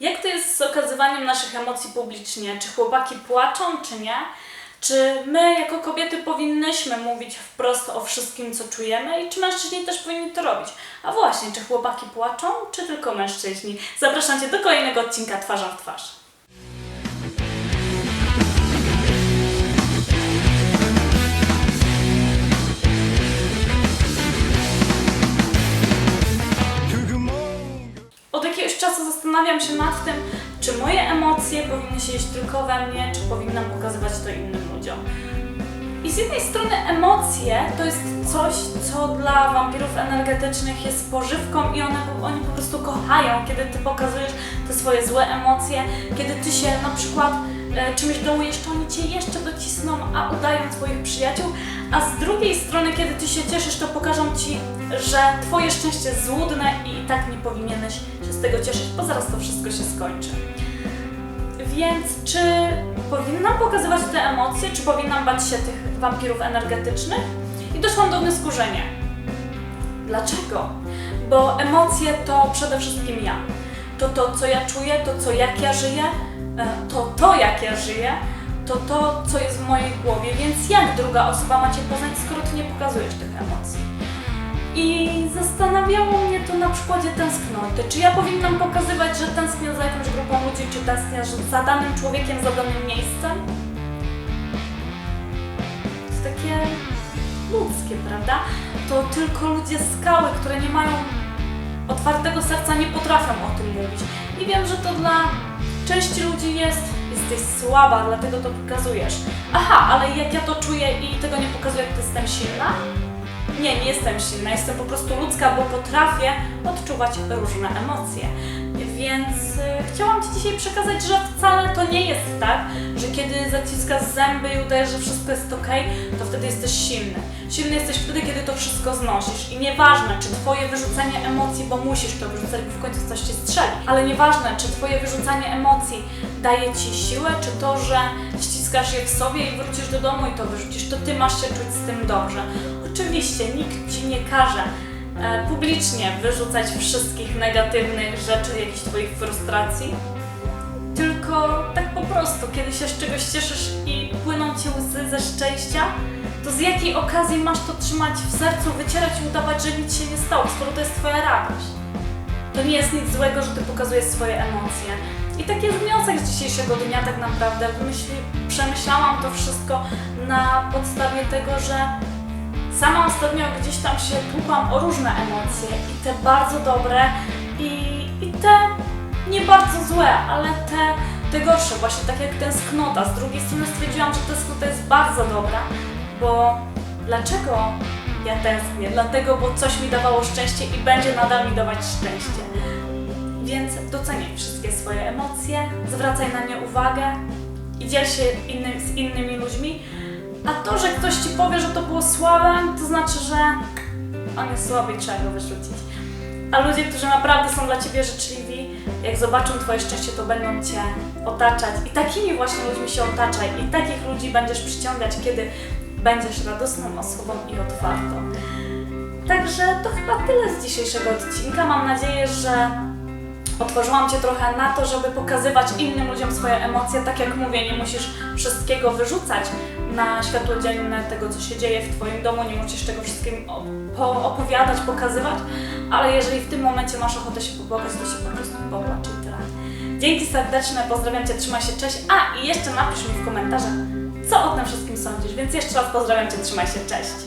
Jak to jest z okazywaniem naszych emocji publicznie? Czy chłopaki płaczą, czy nie? Czy my jako kobiety powinnyśmy mówić wprost o wszystkim, co czujemy i czy mężczyźni też powinni to robić? A właśnie, czy chłopaki płaczą, czy tylko mężczyźni? Zapraszam Cię do kolejnego odcinka Twarzą w Twarz. Czasu zastanawiam się nad tym, czy moje emocje powinny siedzieć tylko we mnie, czy powinnam pokazywać to innym ludziom. I z jednej strony emocje to jest coś, co dla wampirów energetycznych jest pożywką i one, oni po prostu kochają, kiedy ty pokazujesz te swoje złe emocje, kiedy ty się na przykład czymś dołujesz, to oni cię jeszcze docisną, a udają twoich przyjaciół, a z drugiej strony, kiedy ty się cieszysz, to pokażą ci, że twoje szczęście jest złudne i i tak nie powinieneś się z tego cieszyć, bo zaraz to wszystko się skończy. Więc czy powinnam pokazywać te emocje, czy powinnam bać się tych wampirów energetycznych? I doszłam do wniosku, że nie. Dlaczego? Bo emocje to przede wszystkim ja. To to, co ja czuję, to co jak ja żyję, e, to to, jak ja żyję, to to, co jest w mojej głowie, więc jak druga osoba ma Cię poznać, skoro Ty nie pokazujesz tych emocji? I zastanawiało mnie to na przykładzie tęsknoty. Czy ja powinnam pokazywać, że tęsknię za jakąś grupą ludzi, czy tęsknię za danym człowiekiem, za danym miejscem? To takie ludzkie, prawda? To tylko ludzie skały, które nie mają otwartego serca, nie potrafią o tym mówić. I wiem, że to dla części ludzi jest, jesteś słaba, dlatego to pokazujesz. Aha, ale jak ja to czuję i tego nie pokazuję, to jestem silna? Nie, nie jestem silna, jestem po prostu ludzka, bo potrafię odczuwać różne emocje. Więc y, chciałam Ci dzisiaj przekazać, że wcale to nie jest tak, że kiedy zaciskasz zęby i udajesz, że wszystko jest ok, to wtedy jesteś silny. Silny jesteś wtedy, kiedy to wszystko znosisz. I nieważne, czy Twoje wyrzucanie emocji, bo musisz to wyrzucać, bo w końcu coś Cię strzeli, ale nieważne, czy Twoje wyrzucanie emocji daje Ci siłę, czy to, że ściskasz je w sobie i wrócisz do domu i to wyrzucisz, to Ty masz się czuć z tym dobrze. Oczywiście nikt Ci nie każe e, publicznie wyrzucać wszystkich negatywnych rzeczy, jakichś Twoich frustracji, tylko tak po prostu, kiedy się z czegoś cieszysz i płyną Ci łzy ze szczęścia, to z jakiej okazji masz to trzymać w sercu, wycierać i udawać, że nic się nie stało, skoro to jest Twoja radość? To nie jest nic złego, że Ty pokazujesz swoje emocje. I taki jest wniosek z dzisiejszego dnia tak naprawdę. Myśli, przemyślałam to wszystko na podstawie tego, że sama ostatnio gdzieś tam się tłukłam o różne emocje i te bardzo dobre i, i te nie bardzo złe, ale te, te gorsze, właśnie tak jak tęsknota. Z drugiej strony stwierdziłam, że tęsknota jest bardzo dobra, bo dlaczego ja tęsknię? Dlatego, bo coś mi dawało szczęście i będzie nadal mi dawać szczęście. Więc doceniaj wszystkie swoje emocje, zwracaj na nie uwagę i dziel się z innymi ludźmi. A to, że ktoś ci powie, że to było słabe, to znaczy, że on jest słaby i trzeba go wyrzucić. A ludzie, którzy naprawdę są dla ciebie życzliwi, jak zobaczą twoje szczęście, to będą cię otaczać. I takimi właśnie ludźmi się otaczaj. I takich ludzi będziesz przyciągać, kiedy będziesz radosną osobą i otwartą. Także to chyba tyle z dzisiejszego odcinka. Mam nadzieję, że otworzyłam Cię trochę na to, żeby pokazywać innym ludziom swoje emocje. Tak jak mówię, nie musisz wszystkiego wyrzucać na światło dzienne tego, co się dzieje w Twoim domu, nie musisz tego wszystkim opowiadać, pokazywać, ale jeżeli w tym momencie masz ochotę się popłakać, to się po prostu popłacz i tyle. Dzięki serdeczne, pozdrawiam Cię, trzymaj się, cześć. A i jeszcze napisz mi w komentarzach, co o tym wszystkim sądzisz, więc jeszcze raz pozdrawiam Cię, trzymaj się, cześć.